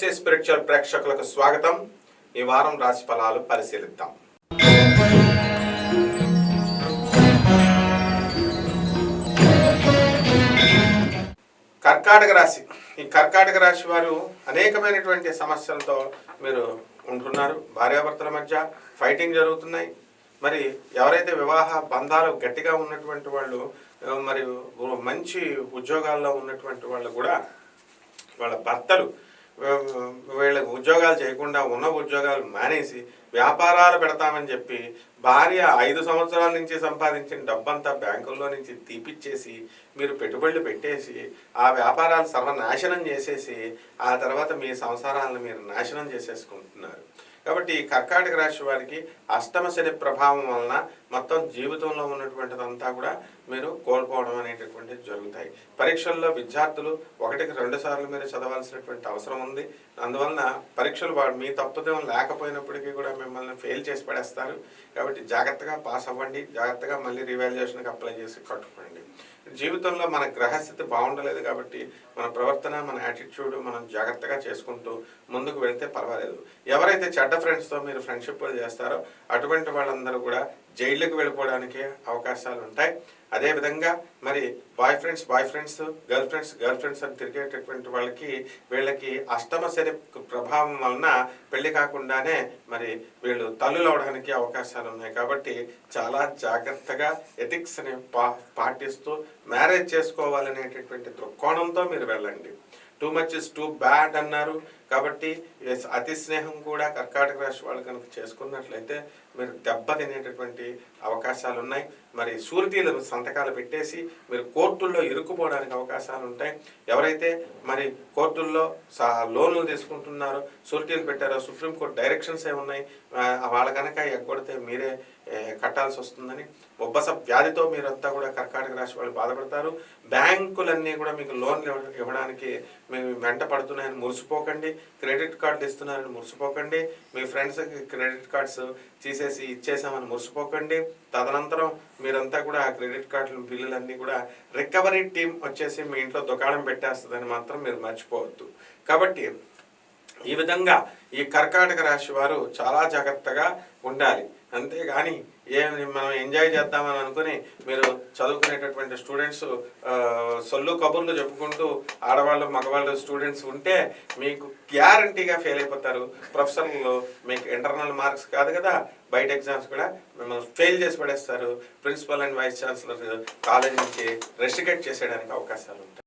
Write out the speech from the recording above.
Picture ప్రేక్షకులకు స్వాగతం. ఈ వారం రాశి ఫలాలు పరిశీలిద్దాం. కర్కాటక రాశి. ఈ కర్కాటక రాశి వారు అనేకమైనటువంటి సమస్యలతో మీరు ఉంటున్నారు. భార్యాభర్తల మధ్య ఫైటింగ్ జరుగుతున్నాయి. మరి ఎవరైతే వివాహ బంధాలు గట్టిగా ఉన్నటువంటి వాళ్ళు మరియు మంచి ఉద్యోగాల్లో ఉన్నటువంటి వాళ్ళు కూడా వాళ్ళ భర్తలు వీళ్ళకి ఉద్యోగాలు చేయకుండా ఉన్న ఉద్యోగాలు మానేసి వ్యాపారాలు పెడతామని చెప్పి భార్య ఐదు సంవత్సరాల నుంచి సంపాదించిన డబ్బంతా బ్యాంకుల్లో నుంచి తీపిచ్చేసి మీరు పెట్టుబడులు పెట్టేసి ఆ వ్యాపారాలు సర్వనాశనం చేసేసి ఆ తర్వాత మీ సంసారాలను మీరు నాశనం చేసేసుకుంటున్నారు. కాబట్టి ఈ కర్కాటక రాశి వారికి అష్టమ శని ప్రభావం వలన మొత్తం జీవితంలో ఉన్నటువంటిదంతా కూడా మీరు కోల్పోవడం అనేటటువంటిది జరుగుతాయి. పరీక్షల్లో విద్యార్థులు ఒకటికి రెండు సార్లు మీరు చదవాల్సినటువంటి అవసరం ఉంది. అందువలన పరీక్షలు వా- మీ తప్పుదేమో లేకపోయినప్పటికీ కూడా మిమ్మల్ని ఫెయిల్ చేసి పడేస్తారు. కాబట్టి జాగ్రత్తగా పాస్ అవ్వండి. జాగ్రత్తగా మళ్ళీ రివాల్యుయేషన్కి అప్లై చేసి కట్టుకోండి. జీవితంలో మన గ్రహస్థితి బాగుండలేదు కాబట్టి మన ప్రవర్తన మన యాటిట్యూడ్ మనం జాగ్రత్తగా చేసుకుంటూ ముందుకు వెళ్తే పర్వాలేదు. ఎవరైతే చెడ్డ ఫ్రెండ్స్తో మీరు ఫ్రెండ్షిప్ చేస్తారో అటువంటి వాళ్ళందరూ కూడా జైళ్ళకు వెళ్ళిపోవడానికి అవకాశాలు ఉంటాయి అదేవిధంగా మరి boy friends boy friends girl friends girl friends అని తిరిగేటటువంటి వాళ్ళకి వీళ్ళకి అష్టమ శని ప్రభావం వలన పెళ్ళి కాకుండానే మరి వీళ్ళు తల్లులు అవడానికి అవకాశాలు ఉన్నాయి కాబట్టి చాలా జాగ్రత్తగా ఎథిక్స్ని పా పాటిస్తూ మ్యారేజ్ చేసుకోవాలనేటటువంటి దృక్కోణంతో మీరు వెళ్ళండి. Too much is too bad అన్నారు. కాబట్టి అతి స్నేహం కూడా కర్కాటక రాశి వాళ్ళు కనుక చేసుకున్నట్లయితే మీరు దెబ్బ తినేటటువంటి అవకాశాలు ఉన్నాయి మరి షూరిటీలు సంతకాలు పెట్టేసి మీరు కోర్టుల్లో ఇరుక్కుపోవడానికి అవకాశాలు ఉంటాయి ఎవరైతే మరి కోర్టుల్లో సహా లోన్లు తీసుకుంటున్నారో షూరిటీలు పెట్టారో సుప్రీంకోర్టు డైరెక్షన్స్ ఏ ఉన్నాయి వాళ్ళ కనుక ఎగ్గొడితే మీరే కట్టాల్సి వస్తుందని బొబ్బస వ్యాధితో మీరంతా కూడా కర్కాటక రాశి వాళ్ళు బాధపడతారు. బ్యాంకులన్నీ కూడా మీకు లోన్లు ఇవ్వడానికి మేము వెంట పడుతున్నాయని మురిసిపోకండి. క్రెడిట్ కార్డులు ఇస్తున్నారని మురిసిపోకండి. మీ ఫ్రెండ్స్కి క్రెడిట్ కార్డ్స్ తీసేసి ఇచ్చేసామని మురిసిపోకండి. తదనంతరం మీరంతా కూడా ఆ క్రెడిట్ కార్డులు బిల్లులన్నీ కూడా రికవరీ టీం వచ్చేసి మీ ఇంట్లో దుకాణం పెట్టేస్తుందని మాత్రం మీరు మర్చిపోవద్దు. కాబట్టి ఈ విధంగా ఈ కర్కాటక రాశి వారు చాలా జాగ్రత్తగా ఉండాలి. అంతేగాని ఏ మనం ఎంజాయ్ చేద్దామని అనుకుని మీరు చదువుకునేటటువంటి స్టూడెంట్స్ సొల్లు కబుర్లు చెప్పుకుంటూ ఆడవాళ్ళు మగవాళ్ళు స్టూడెంట్స్ ఉంటే మీకు గ్యారంటీగా ఫెయిల్ అయిపోతారు. ప్రొఫెసర్లు మీకు ఇంటర్నల్ మార్క్స్ కాదు కదా బయట ఎగ్జామ్స్ కూడా మిమ్మల్ని ఫెయిల్ చేసి పడేస్తారు. Principal and vice chancellor college నుంచి రెస్టికేట్ చేసేయడానికి అవకాశాలు ఉంటాయి.